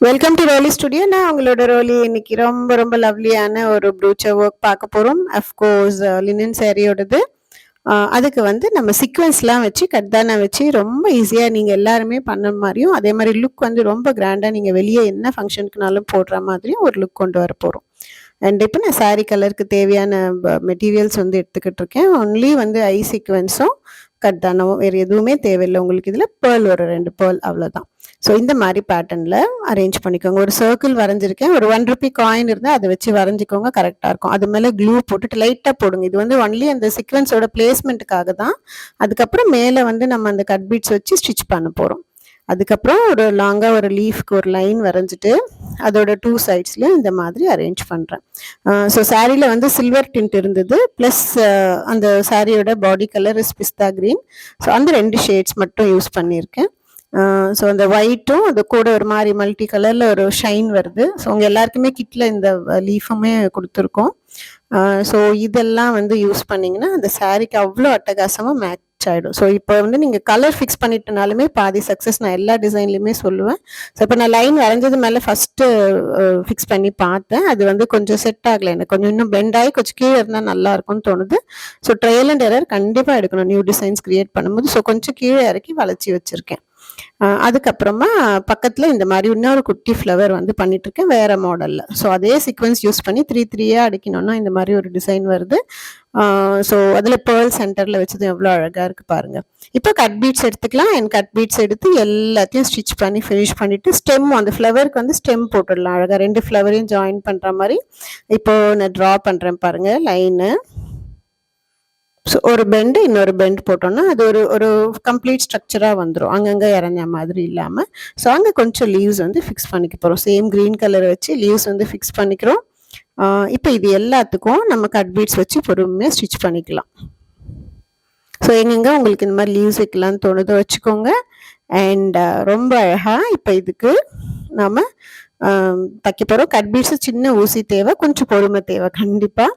Welcome to ரோலி studio நான் உங்களோட ரோலி இன்னைக்கு ரொம்ப ரொம்ப லவ்லியான ஒரு ப்ரூச்சர் ஒர்க் பார்க்க போகிறோம் அஃப்கோர்ஸ் லினன் சேரீயோடது அதுக்கு வந்து நம்ம சீக்வன்ஸ்லாம் வச்சு கட்தானா வச்சு ரொம்ப ஈஸியாக நீங்கள் எல்லாருமே பண்ண மாதிரியும் அதே மாதிரி லுக் வந்து ரொம்ப கிராண்டாக நீங்கள் வெளியே என்ன ஃபங்க்ஷனுக்குனாலும் போடுற மாதிரியும் ஒரு லுக் கொண்டு வர போகிறோம் அண்ட் இப்போ நான் சாரீ கலருக்கு தேவையான மெட்டீரியல்ஸ் வந்து எடுத்துக்கிட்டு இருக்கேன். ஒன்லி வந்து ஐ சீக்வன்ஸும் கட் வேறு எதுவுமே தேவையில்லை. உங்களுக்கு இதில் பேர்ல் ஒரு ரெண்டு பேர்ல் அவ்வளோதான் ஸோ இந்த மாதிரி பேட்டர்னில் அரேஞ்ச் பண்ணிக்கோங்க. ஒரு சர்க்கிள் வரைஞ்சிருக்கேன். ஒரு ஒன் ருபி காயின் இருந்தால் அதை வச்சு வரைஞ்சிக்கோங்க. கரெக்டாக இருக்கும். அது மேலே க்ளூ போட்டுட்டு லைட்டாக போடுங்க. இது வந்து ஒன்லி அந்த சீக்வன்ஸோட பிளேஸ்மெண்ட்டுக்காக தான். அதுக்கப்புறம் மேலே வந்து நம்ம அந்த கட் பீட்ஸ் வச்சு ஸ்டிச் பண்ண போகிறோம் அதுக்கப்புறம் ஒரு லாங்காக ஒரு லீஃப்க்கு ஒரு லைன் வரைஞ்சிட்டு அதோட டூ சைட்ஸ்லையும் இந்த மாதிரி அரேஞ்ச் பண்ணுறேன் ஸோ சாரியில் வந்து சில்வர் டிண்ட் இருந்தது. ப்ளஸ் அந்த சாரியோட body colour is pista green so அந்த ரெண்டு ஷேட்ஸ் மட்டும் யூஸ் பண்ணியிருக்கேன். ஸோ அந்த ஒயிட்டும் அது கூட ஒரு மாதிரி மல்டி கலரில் ஒரு ஷைன் வருது. ஸோ உங்கள் எல்லாருக்குமே கிட்டில் இந்த லீஃபுமே கொடுத்துருக்கோம். ஸோ இதெல்லாம் வந்து யூஸ் பண்ணிங்கன்னா அந்த சாரீக்கு அவ்வளோ அட்டகாசமாக மேட்ச் ஆகிடும் ஸோ இப்போ வந்து நீங்கள் கலர் ஃபிக்ஸ் பண்ணிட்டனாலுமே பாதி சக்ஸஸ் நான் எல்லா டிசைன்லையுமே சொல்லுவேன். ஸோ இப்போ நான் லைன் வரைஞ்சது மேலே ஃபஸ்ட்டு ஃபிக்ஸ் பண்ணி பார்த்தேன். அது வந்து கொஞ்சம் செட் ஆகலை. எனக்கு கொஞ்சம் இன்னும் பெண்ட் ஆகி கொஞ்சம் கீழே இருந்தால் நல்லா இருக்கும்னு தோணுது. ஸோ ட்ரையல் அண்ட் எரர் கண்டிப்பாக எடுக்கணும். நியூ டிசைன்ஸ் க்ரியேட் பண்ணும்போது. ஸோ கொஞ்சம் கீழே இறக்கி வளர்ச்சி வச்சுருக்கேன். அதுக்கப்புறமா பக்கத்தில் இந்த மாதிரி இன்னொரு குட்டி ஃப்ளவர் வந்து பண்ணிட்டுருக்கேன் வேறு மாடலில் ஸோ அதே சீக்வன்ஸ் யூஸ் பண்ணி த்ரீ த்ரீயாக அடிக்கணும்னா இந்த மாதிரி ஒரு டிசைன் வருது. ஸோ அதில் பேர்ல் சென்டரில் வச்சது எவ்வளோ அழகாக இருக்குது பாருங்கள் இப்போ கட் பீட்ஸ் எடுத்துக்கலாம். என் கட் பீட்ஸ் எடுத்து எல்லாத்தையும் ஸ்டிச் பண்ணி ஃபினிஷ் பண்ணிவிட்டு ஸ்டெம் அந்த ஃப்ளவருக்கு வந்து ஸ்டெம் போட்டுடலாம். அழகாக ரெண்டு ஃப்ளவரையும் ஜாயின் பண்ணுற மாதிரி. இப்போ நான் ட்ரா பண்ணுறேன் பாருங்கள் லைனு ஸோ ஒரு பெண்டு இன்னொரு பெண்ட் போட்டோம்னா அது ஒரு ஒரு கம்ப்ளீட் ஸ்ட்ரக்சராக வந்துடும் அங்கங்கே இறஞ்ச மாதிரி இல்லாமல் ஸோ அங்கே கொஞ்சம் லீவ்ஸ் வந்து ஃபிக்ஸ் பண்ணிக்க போகிறோம் சேம் க்ரீன் கலர் வச்சு லீவ்ஸ் வந்து ஃபிக்ஸ் பண்ணிக்கிறோம். இப்போ இது எல்லாத்துக்கும் நம்ம கட் பீட்ஸ் வச்சு பொறுமையாக ஸ்டிச் பண்ணிக்கலாம். ஸோ எங்கெங்கே உங்களுக்கு இந்த மாதிரி லீவ்ஸ் வைக்கலான்னு தோணுதோ வச்சுக்கோங்க. அண்ட் ரொம்ப அழகாக இப்போ இதுக்கு நாம் தைக்க போகிறோம் கட் பீட்ஸு சின்ன ஊசி தேவை கொஞ்சம் பொறுமை தேவை கண்டிப்பாக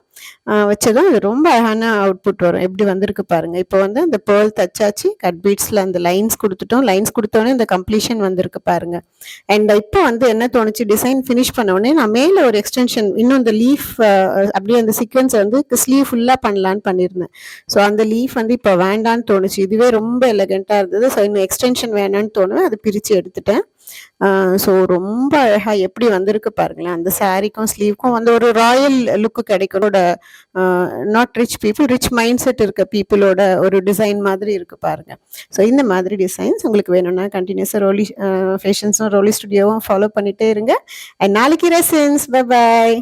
வச்சதும் அது ரொம்ப அழகான அவுட்புட் வரும். எப்படி வந்திருக்கு பாருங்கள் இப்போ வந்து அந்த பேர்ல் தச்சாச்சு கட் பீட்ஸில் அந்த லைன்ஸ் கொடுத்துட்டோம். லைன்ஸ் கொடுத்தோடனே இந்த கம்ப்ளீஷன் வந்திருக்கு பாருங்கள் அண்ட் இப்போ வந்து என்ன தோணுச்சு? டிசைன் ஃபினிஷ் பண்ணோடனே நான் மேலே ஒரு எக்ஸ்டென்ஷன் இன்னும் அந்த லீஃப் அப்படியே அந்த சீக்வன்ஸ் வந்து ஸ்லீவ் ஃபுல்லாக பண்ணலான்னு பண்ணியிருந்தேன். ஸோ அந்த லீஃப் வந்து இப்போ வேண்டான்னு தோணுச்சு. இதுவே ரொம்ப எலகெண்ட்டாக இருந்தது. ஸோ இன்னும் எக்ஸ்டென்ஷன் வேணான்னு தோணுவேன் அதை பிரித்து எடுத்துட்டேன். ஸோ ரொம்ப அழகாக எப்படி வந்திருக்கு பாருங்களேன். அந்த சாரீக்கும் ஸ்லீவ்க்கும் வந்து ஒரு royal look கிடைக்கிறோட not rich people rich mindset இருக்க பீப்புளோட ஒரு டிசைன் மாதிரி இருக்கு பாருங்க. ஸோ இந்த மாதிரி டிசைன்ஸ் உங்களுக்கு வேணும்னா கண்டினியூஸாக ரோலி ஃபேஷன்ஸும் ரோலி ஸ்டுடியோவும் ஃபாலோ பண்ணிகிட்டே இருங்க. அண்ட் நாளைக்கு ரெசன்ஸ் பை பாய்